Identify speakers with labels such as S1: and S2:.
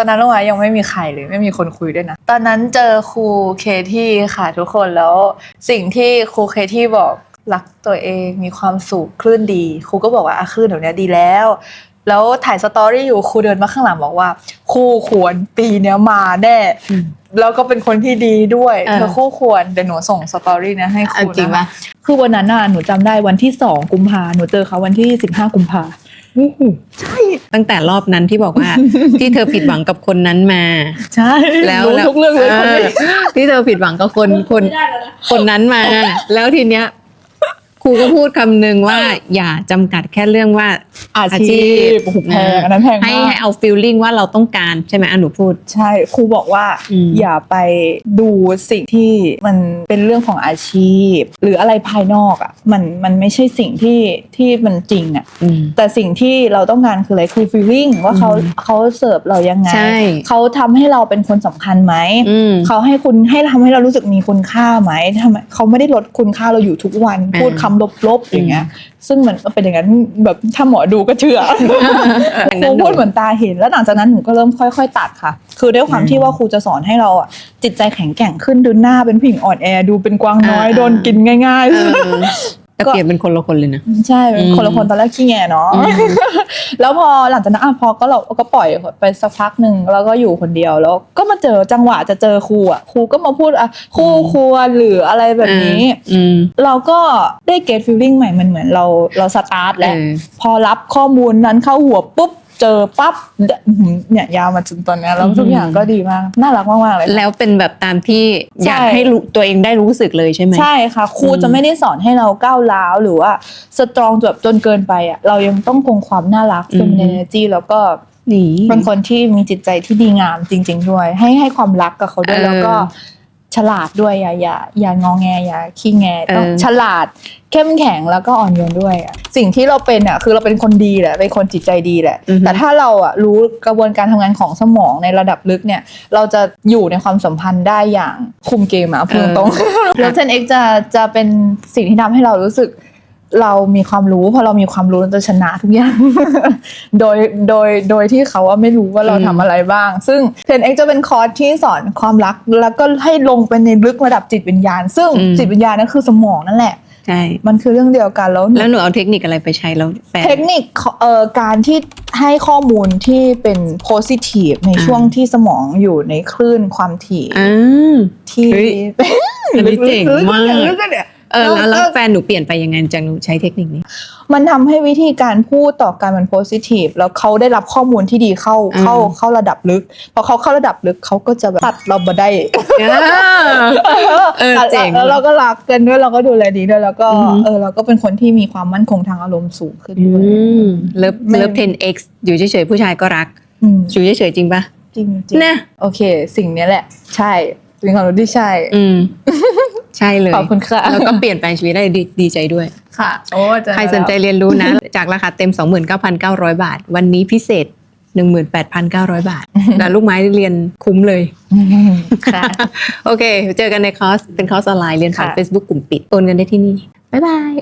S1: ตอนนั้นลูกไม้ยังไม่มีใครเลย ไม่มีคนคุยด้วยนะ ตอนนั้นเจอครูเคที่ค่ะทุกคนแล้วสิ่งที่ครูเคที่บอกรักตัวเองมีความสุขคลื่นดี ครูก็บอกว่าอะคลื่นแบบเนี้ดีแล้ว แล้วถ่ายสตอรี่อยู่ครูเดินมาข้างหลังบอกว่าครูควรปีเนี้ยมาแน่แล้วก็เป็นคนที่ดีด้วยเธอคู่ควรเดี๋ยวหนูส่งสตอรี่นะให้ครู
S2: เอาจริง
S1: นะ
S2: ปะ
S1: คะคือวันนั้นน่ะหนูจำได้วันที่สองกุมภาหนูเจอเขาวันที่สิบห้ากุมภา ใช่
S2: ตั้งแต่รอบนั้นที่บอกว่า ที่เธอผิดหวังกับคนนั้นมา
S1: ใช่
S2: แล้ว
S1: รู้
S2: แล้ว
S1: ทุกเรื่องเลยคนนี้
S2: ออที่เธอผิดหวังกับคนคนคนนั้นมา แล้วทีเนี้ย ครูก็พูดคำหนึ่งว่าอย่าจำกัดแค่เรื่องว่า
S1: อา
S2: อาชี
S1: ชี
S2: พ
S1: พโอ้โหแพงอันนั้นแพง
S2: ให้
S1: มา
S2: ให้
S1: ก
S2: เอาฟีลลิ่งว่าเราต้องการใช่ไหมอะหนูพูด
S1: ใช่ครูบอกว่า
S2: อืม
S1: อย่าไปดูสิ่งที่มันเป็นเรื่องของอาชีพ หรืออะไรภายนอกอะมันมันไม่ใช่สิ่งที่ที่มันจริงอะ
S2: อืม
S1: แต่สิ่งที่เราต้องการคืออะไรคือ feeling ว่าเขา
S2: อืม
S1: เขาเสิร์ฟเรายังไง
S2: ใช่
S1: เขาทำให้เราเป็นคนสำคัญไหม
S2: อืม
S1: เขาให้คุณให้ทำให้เรารู้สึกมีคุณค่าไหมทำไมเขาไม่ได้ลดคุณค่าเราอยู่ทุกวัน
S2: อ่า
S1: พูดคำลบๆอย่างเงี้ย ซึ่งมันก็เป็นอย่างนั้นแบบถ้าหมอดูก็เชื่อ
S2: อย่าง
S1: ค
S2: นั้
S1: รู
S2: นหนู
S1: พูดเหมือนตาเห็น แล้วหลังจากนั้นหนูก็เริ่มค่อย ๆ ตัดค่ะ คือด้วยความ
S2: อืม
S1: ที่ว่าครูจะสอนให้เราอะจิตใจแข็งแกร่งขึ้นดูหน้าเป็นผู้หญิงอ่อนแอดูเป็นกวางน้อย
S2: อ่า
S1: โดนกินง่าย
S2: เออ แต่เปลี่ยนเป็นคนละคนเลยนะ
S1: ๆใช่เป็นคนละคนตอนแรกขี้แงเนาะ
S2: อืม
S1: แล้วพอหลังจากนั้นอะพอก็เราก็ปล่อยไปสักพักหนึ่งแล้วก็อยู่คนเดียวแล้วก็มาเจอจังหวะจะเจอครูอะครูก็มาพูดอะครูควรหรืออะไรแบบนี้
S2: อืม
S1: เราก็ได้เกตฟีลลิ่งใหม่มันเหมือนเราเราสตาร์ทแล้ว
S2: เออ
S1: พอรับข้อมูลนั้นเข้าหัวปุ๊บ เจอปั๊บอื้อหือเนี่ยยาวมาจนตอนเนี้ยแล้วทุกอย่างก็ดีมาก น่ารักมากๆเลย
S2: แล้วเป็นแบบตามที่อยาก
S1: ใช่
S2: ให้รู้ตัวเองได้รู้สึกเลยใช่ไหม
S1: ใช่ค่ะครู
S2: อืม
S1: จะไม่ได้สอนให้เราก้าวร้าวหรือว่าสตรองแบบจนเกินไปอะเรายังต้องคงความน่ารัก
S2: อืม
S1: เป็น energy แล้วก็
S2: นี่
S1: เป็นคนที่มีจิตใจที่ดีงามจริง ๆ ด้วย ให้ให้ความรักกับเขาด้วย
S2: เออ
S1: แล้วก็ ฉลาดด้วยอย่าอย่าอย่างองแงอย่าขี้แงต้อง
S2: เออ
S1: ฉลาดเข้มแข็งแล้วก็อ่อนโยนด้วยอะสิ่งที่เราเป็นอะคือเราเป็นคนดีแหละเป็นคนจิตใจดีแหละ
S2: อือฮึ
S1: แต่ถ้าเราอะรู้กระบวนการทำงานของสมองในระดับลึกเนี่ย เราจะอยู่ในความสัมพันธ์ได้อย่างคุมเกมอะพูดตรงๆแล้ว 10x จะจะเป็นสิ่งที่ทำให้เรารู้สึก เรามีความรู้พอเรามีความรู้เราจะชนะทุกอย่าง โดยโดยโดยที่เขาว่าไม่รู้ว่าเรา
S2: อืม
S1: ทำอะไรบ้าง ซึ่ง 10x จะเป็นคอร์สที่สอนความรัก แล้วก็ให้ลงไปในลึกระดับจิตวิญญาณ ซึ่งจิตวิญญาณนั่นคือสมองนั่นแหละ
S2: ใช่
S1: มันคือเรื่องเดียวกันแล้วหนู
S2: แล้วหนูเอาเทคนิคอะไรไปใช้แล้วแปล
S1: เทคนิคเอ่อการที่ให้ข้อมูลที่เป็น positive ใน
S2: อ่า
S1: ช่วงที่สมองอยู่ในคลื่นความถี่
S2: อ่า
S1: ที่
S2: เฮ้ยอันนี้เจ๋งมาก
S1: ลึๆ เนี่ย
S2: เออแล้วแล้วแฟนหนูเปลี่ยนไปยังไงจากหนูใช้เทคนิคนี้
S1: มันทำให้วิธีการพูดต่อการมันโพสิทีฟแล้วเขาได้รับข้อมูลที่ดีเข้า
S2: อืม
S1: เข้าเข้าระดับลึกพอเขาเข้าระดับลึกเขาก็จะแบบตัดเรามาได้
S2: เออ
S1: ตัด
S2: เจ๋ง
S1: แล้วเราก็รักกันด้วยเราก็ดูแลดีด้วยแล้วก็
S2: อือหือ
S1: เออเราก็เป็นคนที่มีความมั่นคงทางอารมณ์สูงขึ้น
S2: อื
S1: ด้วย
S2: มเลิฟ
S1: ไม่
S2: เลิฟ 10x อยู่เฉยๆผู้ชายก็รัก
S1: อืม
S2: อยู่เฉยๆจริงปะ
S1: จริงจริง
S2: นะ
S1: โอเค สิ่งเนี้ยแหละ ใช่ เป็นความรู้ที่ใช่
S2: อืม ใช่เลย
S1: ขอบคุณค่ะ
S2: แล้วก็เปลี่ยนแปลงชีวิตได้ดีดีใจด้วย
S1: ค่ะ โอ้เจอ
S2: ใครสนใจเรียนรู้นะ จากราคาเต็ม 29,900 บาท วันนี้พิเศษ 18,900 บาท แล้วลูกไม้เรียนคุ้มเลย
S1: อืมค่ะ
S2: โอเค เจอกันในคอร์ส เป็นคอร์สออนไลน์เรียนผ่าน
S1: ค่ะ
S2: Facebook กลุ่มปิด โอนเงินได้ที่นี่ บ๊ายบาย